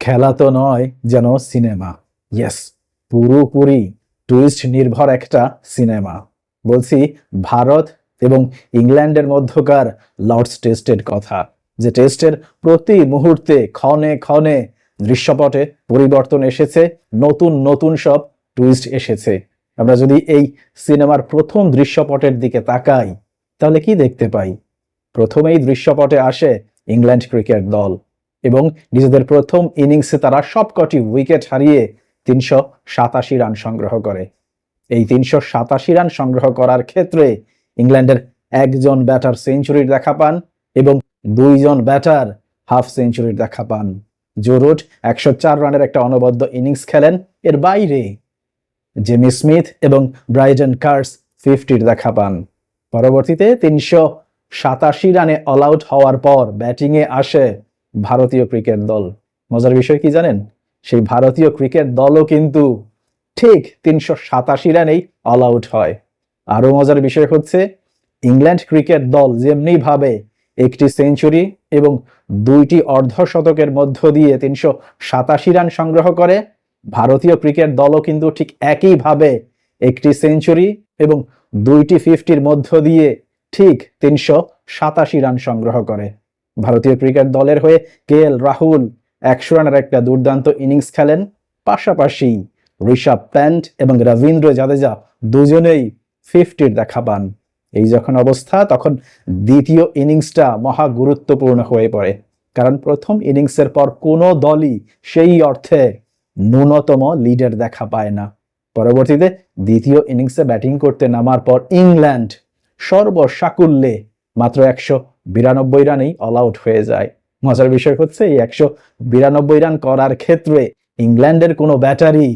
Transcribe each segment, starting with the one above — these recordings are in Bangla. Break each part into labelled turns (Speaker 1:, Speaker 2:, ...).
Speaker 1: খেলা তো নয় যেন সিনেমা। ইয়েস, পুরোপুরি টুইস্ট নির্ভর একটা সিনেমা। বলছি, ভারত এবং ইংল্যান্ডের মধ্যকার লর্ডস টেস্টের কথা, যে টেস্টের প্রতি মুহূর্তে ক্ষণে ক্ষণে দৃশ্যপটে পরিবর্তন এসেছে, নতুন নতুন সব টুইস্ট এসেছে। আমরা যদি এই সিনেমার প্রথম দৃশ্যপটের দিকে তাকাই, তাহলে কি দেখতে পাই? প্রথমেই দৃশ্যপটে আসে ইংল্যান্ড ক্রিকেট দল। এবং নিজেদের প্রথম ইনিংসে তারা সবকটি উইকেট হারিয়ে তিনশো সাতাশি রান সংগ্রহ করে। এই তিনশো সাতাশি রান সংগ্রহ করার ক্ষেত্রে ইংল্যান্ডের একজন ব্যাটার সেঞ্চুরির দেখা পান এবং দুইজন ব্যাটার হাফ সেঞ্চুরির দেখা পান। জোরুট একশো চার রানের একটা অনবদ্য ইনিংস খেলেন। এর বাইরে জেমি স্মিথ এবং ব্রাইডেন কার্স ফিফটির দেখা পান। পরবর্তীতে তিনশো সাতাশি রানে অল আউট হওয়ার পর ব্যাটিংয়ে আসে ভারতীয় ক্রিকেট দল। মজার বিষয় কি জানেন? সেই ভারতীয় ক্রিকেট দলও কিন্তু ঠিক তিনশো সাতাশি রানেই অল আউট হয়। আরও মজার বিষয় হচ্ছে, ইংল্যান্ড ক্রিকেট দল যেমনি ভাবে একটি সেঞ্চুরি এবং দুইটি অর্ধশতকের মধ্য দিয়ে তিনশো সাতাশি রান সংগ্রহ করে, ভারতীয় ক্রিকেট দলও কিন্তু ঠিক একইভাবে একটি সেঞ্চুরি এবং দুইটি ফিফটির মধ্য দিয়ে ঠিক তিনশো সাতাশি রান সংগ্রহ করে। ভারতীয় ক্রিকেট দলের হয়ে কে এল রাহুল একশো রানের একটা দুর্দান্ত ইনিংস খেলেন, পাশাপাশি ঋষভ প্যান্ট এবং রবীন্দ্র জাদেজা দুজনেই ফিফটির দেখা পান। এই যখন অবস্থা, তখন দ্বিতীয় ইনিংসটা মহা গুরুত্বপূর্ণ হয়ে পড়ে। কারণ প্রথম ইনিংসের পর কোনো দলই সেই অর্থে ন্যূনতম লিডের দেখা পায় না। পরবর্তীতে দ্বিতীয় ইনিংসে ব্যাটিং করতে নামার পর ইংল্যান্ড সর্বসাকুল্যে মাত্র একশো বিরানব্বই রানেই অল আউট হয়ে যায়। মজার বিষয় হচ্ছে এই একশো বিরানব্বই রান করার ক্ষেত্রে ইংল্যান্ডের কোনো ব্যাটারি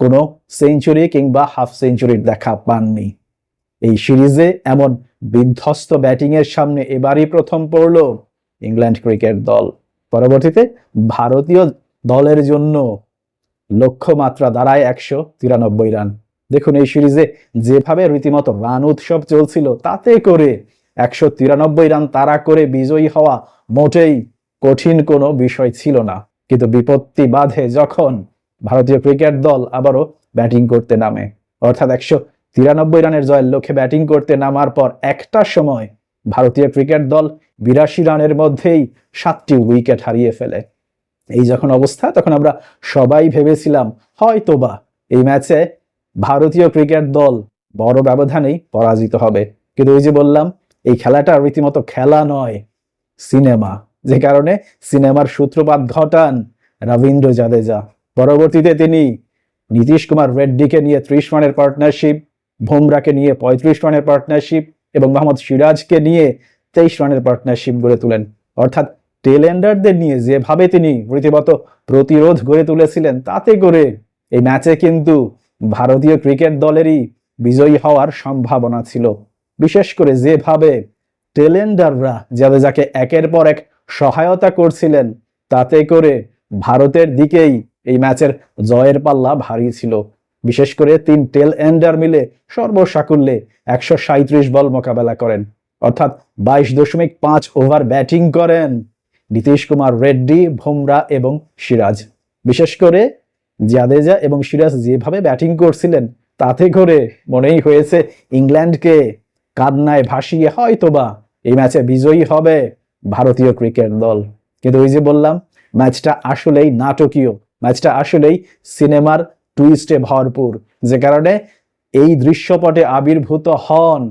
Speaker 1: কোনো সেঞ্চুরি কিংবা হাফ সেঞ্চুরির দেখা পাননি। এই সিরিজে এমন বিধ্বস্ত ব্যাটিংয়ের সামনে এবারই প্রথম পড়ল ইংল্যান্ড ক্রিকেট দল। পরবর্তীতে ভারতীয় দলের জন্য লক্ষ্যমাত্রা দাঁড়ায় একশো তিরানব্বই রান। দেখুন এই সিরিজে যেভাবে রীতিমতো রান উৎসব চলছিল, তাতে করে একশো তিরানব্বই রান তাড়া করে বিজয়ী হওয়া মোটেই কঠিন কোনো বিষয় ছিল না। কিন্তু বিপত্তি বাধে যখন ভারতীয় ক্রিকেট দল আবারও ব্যাটিং করতে নামে। অর্থাৎ একশো তিরানব্বই রানের জয়ের লক্ষ্যে ব্যাটিং করতে নামার পর একটা সময় ভারতীয় ক্রিকেট দল বিরাশি রানের মধ্যেই সাতটি উইকেট হারিয়ে ফেলে। এই যখন অবস্থা, তখন আমরা সবাই ভেবেছিলাম, হয়তোবা এই ম্যাচে ভারতীয় ক্রিকেট দল বড় ব্যবধানেই পরাজিত হবে। কিন্তু ওই যে বললাম এই খেলাটা রীতিমতো খেলা নয়, সিনেমা। যে কারণে সিনেমার সূত্রপাত ঘটান রবীন্দ্র জাদেজা। পরবর্তীতে তিনি নীতিশ কুমার রেড্ডিকে নিয়ে ত্রিশ রানের পার্টনারশিপ ভোমরাকে নিয়ে পঁয়ত্রিশ রানের পার্টনারশিপ এবং মোহাম্মদ সিরাজকে নিয়ে তেইশ রানের পার্টনারশিপ গড়ে তোলেন। অর্থাৎ টেলেন্ডারদের নিয়ে যেভাবে তিনি রীতিমতো প্রতিরোধ গড়ে তুলেছিলেন, তাতে করে এই ম্যাচে কিন্তু ভারতীয় ক্রিকেট দলেরই বিজয়ী হওয়ার সম্ভাবনা ছিল। বিশেষ করে যেভাবে টেলেন্ডাররা যাদের যাকে একের পর এক সহায়তা করছিলেন, তাতে করে ভারতের দিকেই এই ম্যাচের জয়ের পাল্লা ভারী ছিল। বিশেষ করে তিন টেল এন্ডার মিলে সর্বসাকুল্যে একশো সাঁত্রিশ বল মোকাবেলা করেন। অর্থাৎ বাইশ দশমিক পাঁচ ওভার ব্যাটিং করেন নীতিশ কুমার রেড্ডি ভুমরা এবং সিরাজ। বিশেষ করে জাদেজা এবং সিরাজ যেভাবে ব্যাটিং করছিলেন, তাতে করে মনেই হয়েছে ইংল্যান্ডকে কান্নায় ভাসিয়ে হয়তোবা এই ম্যাচে বিজয়ী হবে ভারতীয় ক্রিকেট দল। কিন্তু ওই যে বললাম, ম্যাচটা আসলেই নাটকীয়, ম্যাচটা আসলেই সিনেমার টুইস্টে ভরপুর। যে কারণে এই দৃশ্যপটে আবির্ভূত হন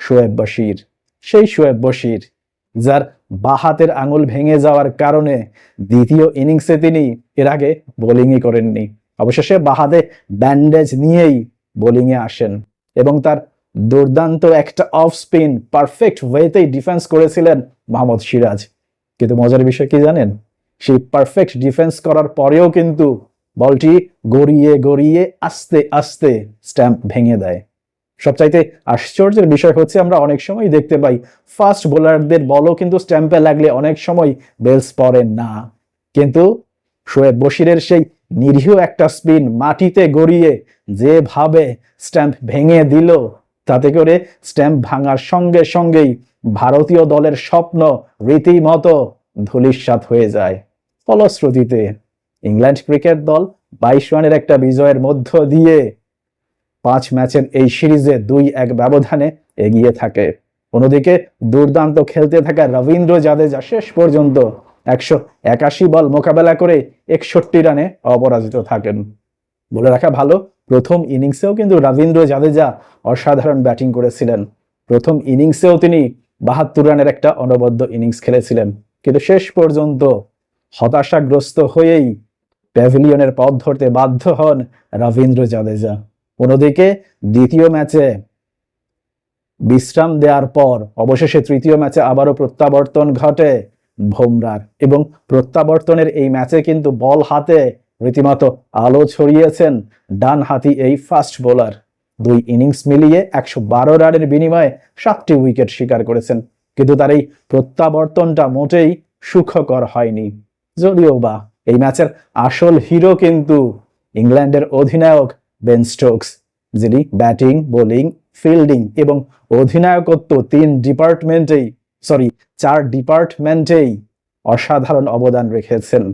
Speaker 1: শোয়েব বশির। সেই শোয়েব বশির, যার বাহাতের আঙুল ভেঙে যাওয়ার কারণে দ্বিতীয় ইনিংসে তিনি এর আগে বোলিংই করেননি। অবশেষে বাহাদে ব্যান্ডেজ নিয়েই বোলিংয়ে আসেন এবং তার দুর্দান্ত একটা অফ স্পিন পারফেক্ট ওয়েতেই ডিফেন্স করেছিলেন মোহাম্মদ সিরাজ। কিন্তু মজার বিষয় কি জানেন? সেই পারফেক্ট ডিফেন্স করার পরেও কিন্তু বলটি গড়িয়ে গড়িয়ে আস্তে আস্তে স্ট্যাম্প ভেঙে দেয়। সবচাইতে আশ্চর্যের বিষয় হচ্ছে আমরা অনেক সময় দেখতে পাই ফাস্ট বোলারদের বলও কিন্তু স্ট্যাম্পে লাগলে অনেক সময় বেলস পড়ে না। কিন্তু শোয়েব বশিরের সেই নিরীহ একটা স্পিন মাটিতে গড়িয়ে যেভাবে স্ট্যাম্প ভেঙে দিল তাতে করে স্ট্যাম্প ভাঙার সঙ্গে সঙ্গেই ভারতীয় দলের স্বপ্ন রীতিমতো ধূলিসাৎ হয়ে যায়। ফলশ্রুতিতে ইংল্যান্ড ক্রিকেট দল বাইশ রানের একটা বিজয়ের মধ্য দিয়ে পাঁচ ম্যাচের এই সিরিজে দুই এক ব্যবধানে এগিয়ে থাকে। অন্যদিকে দুর্দান্ত খেলতে থাকা রবীন্দ্র জাদেজা শেষ পর্যন্ত একশো একাশি বল মোকাবেলা করে একষট্টি রানে অপরাজিত থাকেন। বলে রাখা ভালো। প্রথম ইনিংসেও কিন্তু রবীন্দ্র জাদেজা অসাধারণ ব্যাটিং করেছিলেন। প্রথম ইনিংসেও তিনি বাহাত্তর রানের একটা অনবদ্য ইনিংস খেলেছিলেন। কিন্তু শেষ পর্যন্ত হতাশাগ্রস্ত হয়েই প্যাভিলিয়নের পথ ধরতে বাধ্য হন রবীন্দ্র জাদেজা। অন্যদিকে দ্বিতীয় ম্যাচে বিশ্রাম দেওয়ার পর অবশেষে তৃতীয় ম্যাচে আবারও প্রত্যাবর্তন ঘটে ভোমরার। এবং প্রত্যাবর্তনের এই ম্যাচে কিন্তু বল হাতে রীতিমতো আলো ছড়িয়েছেন ডান হাতি এই ফাস্ট বোলার। দুই ইনিংস মিলিয়ে একশো বারো রানের বিনিময়ে সাতটি উইকেট শিকার করেছেন, কিন্তু তার এই প্রত্যাবর্তনটা মোটেই সুখকর হয়নি। যদিও বা এই ম্যাচের আসল হিরো কিন্তু ইংল্যান্ডের অধিনায়ক বেন স্টোকস, যিনি ব্যাটিং, বোলিং, ফিল্ডিং এবং অধিনায়কত্ব তিন ডিপার্টমেন্টেই, সরি, চার ডিপার্টমেন্টেই অসাধারণ অবদান রেখেছেন।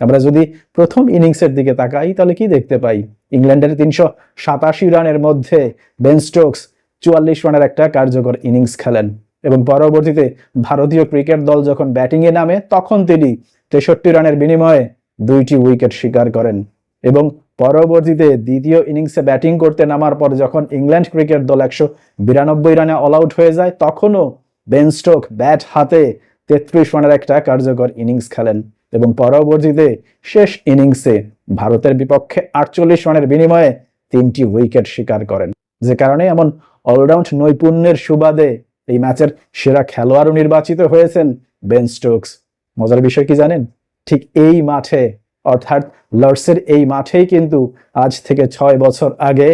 Speaker 1: আমরা যদি প্রথম ইনিংসের দিকে তাকাই, তাহলে কি দেখতে পাই? ইংল্যান্ডের তিনশো সাতাশি রানের মধ্যে বেন স্টোকস চুয়াল্লিশ রানের একটা কার্যকর ইনিংস খেলেন এবং পরবর্তীতে ভারতীয় ক্রিকেট দল যখন ব্যাটিংয়ে নামে, তখন তিনি তেষট্টি রানের বিনিময়ে দুইটি উইকেট শিকার করেন এবং পরবর্তীতে দ্বিতীয় ইনিংসে ব্যাটিং করতে নামার পর যখন ইংল্যান্ড ক্রিকেট দল একশো বিরানব্বই রানে অল আউট হয়ে যায়, তখনও বেন স্টোক ব্যাট হাতে তেত্রিশ রানের একটা কার্যকর ইনিংস খেলেন। এবং পরবর্তীতে শেষ ইনিংসে ভারতের বিপক্ষে আটচল্লিশ রানের বিনিময়ে তিনটি উইকেট শিকার করেন। যে কারণে এমন অলরাউন্ড নৈপুণ্যের সুবাদে এই ম্যাচের সেরা খেলোয়াড়ও নির্বাচিত হয়েছেন বেন স্টোকস। মজার বিষয় কি জানেন? ঠিক এই মাঠে, অর্থাৎ লর্ডসের এই মাঠেই কিন্তু আজ থেকে ছয় বছর আগে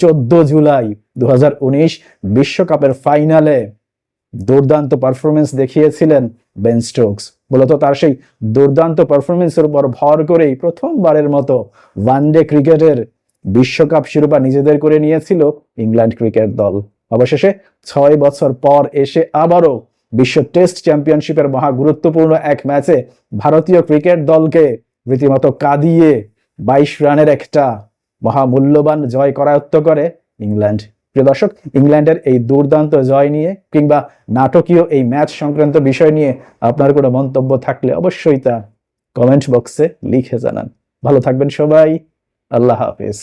Speaker 1: চোদ্দ জুলাই দু বিশ্বকাপের ফাইনালে দুর্দান্ত পারফরমেন্স দেখিয়েছিলেন বেন স্টোকস। মূলত তার সেই দুর্দান্ত পারফরমেন্সের উপর ভর করেই প্রথমবারের মতো ওয়ানডে ক্রিকেটের বিশ্বকাপ শিরোপা নিজেদের করে নিয়েছিল ইংল্যান্ড ক্রিকেট দল। অবশেষে ছয় বছর পর এসে আবারও বিশ্ব টেস্ট চ্যাম্পিয়নশিপের মহা গুরুত্বপূর্ণ এক ম্যাচে ভারতীয় ক্রিকেট দলকে রীতিমতো কাঁদিয়ে বাইশ রানের একটা মহামূল্যবান জয় করায়ত্ত করে ইংল্যান্ড। প্রিয় দর্শক, ইংল্যান্ডের এই দুর্দান্ত জয় নিয়ে কিংবা নাটকীয় এই ম্যাচ সংক্রান্ত বিষয় নিয়ে আপনার কোনো মন্তব্য থাকলে অবশ্যই তা কমেন্ট বক্সে লিখে জানান। ভালো থাকবেন সবাই, আল্লাহ হাফিজ।